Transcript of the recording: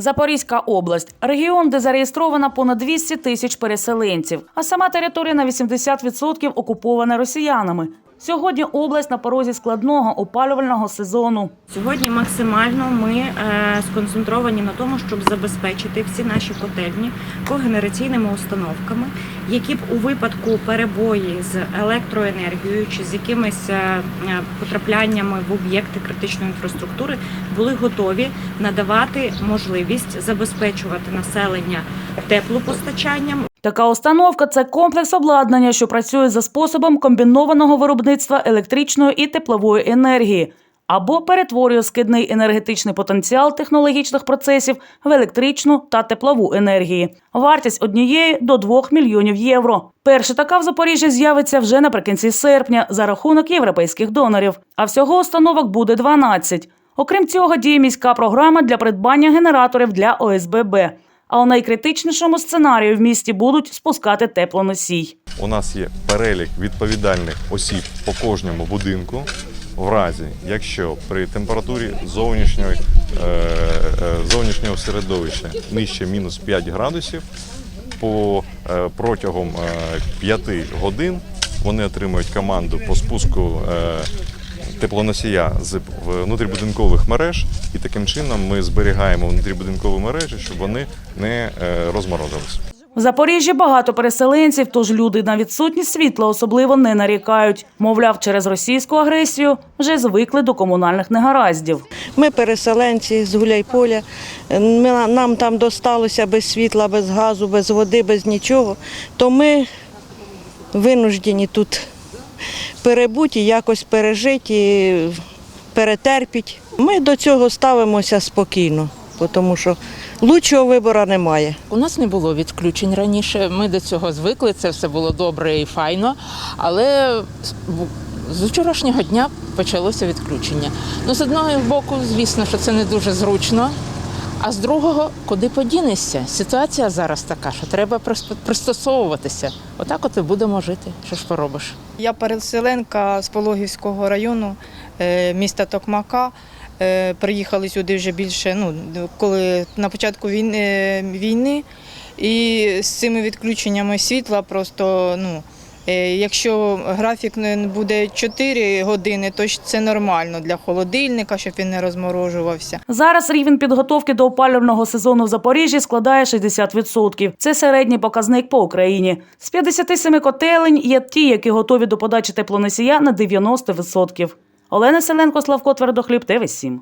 Запорізька область регіон, де зареєстровано понад 200 тисяч переселенців, а сама територія на 80% окупована росіянами. Сьогодні область на порозі складного опалювального сезону. Сьогодні максимально ми е, сконцентровані на тому, щоб забезпечити всі наші котельні когенераційними установками, які б у випадку перебої з електроенергією чи з якимись е, е, потрапляннями в об'єкти критичної інфраструктури були готові надавати можливість забезпечувати населення теплопостачанням, Така установка це комплекс обладнання, що працює за способом комбінованого виробництва електричної і теплової енергії, або перетворює скидний енергетичний потенціал технологічних процесів в електричну та теплову енергії. Вартість однієї до 2 мільйонів євро. Перша така в Запоріжжі з'явиться вже наприкінці серпня за рахунок європейських донорів. А всього установок буде 12. Окрім цього, діє міська програма для придбання генераторів для ОСББ. А у найкритичнішому сценарію в місті будуть спускати теплоносій. У нас є перелік відповідальних осіб по кожному будинку. В разі, якщо при температурі зовнішньої, е, е, зовнішнього середовища нижче мінус 5 градусів, по, е, протягом е, 5 годин вони отримують команду по спуску теплоносія з внутрібудинкових мереж, і таким чином ми зберігаємо внутрібудинкові мережі, щоб вони не е, розморозилися. В Запоріжжі багато переселенців, тож люди на відсутність світла особливо не нарікають. Мовляв, через російську агресію вже звикли до комунальних негараздів. Ми переселенці з Гуляйполя. Нам там досталося без світла, без газу, без води, без нічого. То ми винуждені тут перебути, і якось пережити, і перетерпіти. Ми до цього ставимося спокійно, тому що лучшого вибору немає. У нас не було відключень раніше. Ми до цього звикли, це все було добре і файно. Але з вчорашнього дня почалося відключення. Ну, з одного боку, звісно, що це не дуже зручно. А з другого, куди подінешся? Ситуація зараз така, що треба пристосовуватися. Отак от і будемо жити. Що ж поробиш? Я переселенка з Пологівського району е, міста Токмака. Е, Приїхали сюди вже більше, ну, коли на початку війни, війни. І з цими відключеннями світла просто, ну, е, якщо графік буде 4 години, то це нормально для холодильника, щоб він не розморожувався. Зараз рівень підготовки до опалювального сезону в Запоріжжі складає 60%. Це середній показник по Україні. З 57 котелень є ті, які готові до подачі теплоносія на 90%. Олена Селенко, Славко Твердохліб, ТВ 7